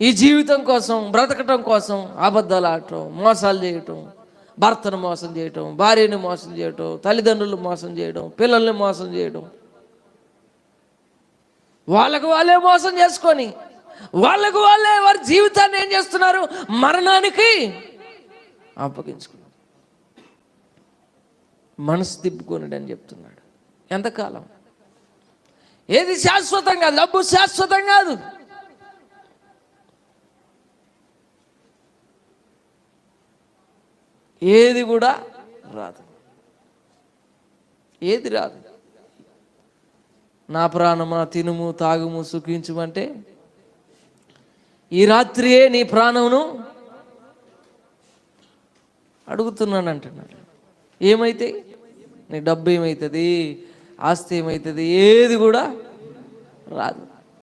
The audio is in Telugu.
ఈ జీవితం కోసం బ్రతకటం కోసం అబద్ధాలు ఆడటం మోసాలు చేయటం భర్తను మోసం చేయటం భార్యని మోసం చేయటం తల్లిదండ్రులు మోసం చేయడం పిల్లల్ని మోసం చేయడం వాళ్ళకు వాళ్ళే మోసం చేసుకొని వాళ్ళకు వాళ్ళే వారి జీవితాన్ని ఏం చేస్తున్నారు? మరణానికి అప్పగించుకున్నారు. మనసు తిప్పుకొనిడు అని చెప్తున్నాడు. ఎంతకాలం? ఏది శాశ్వతం కాదు డబ్బు శాశ్వతం కాదు. ఏది కూడా రాదు. ఏది రాదు. నా ప్రాణమా తినుము తాగుము సుఖించుమంటే ఈ రాత్రియే నీ ప్రాణమును అడుగుతున్నాను అంటున్నాడు. ఏమైతే? నీ డబ్బు ఏమవుతుంది ఆస్తి ఏమవుతుంది ఏది కూడా రాదు.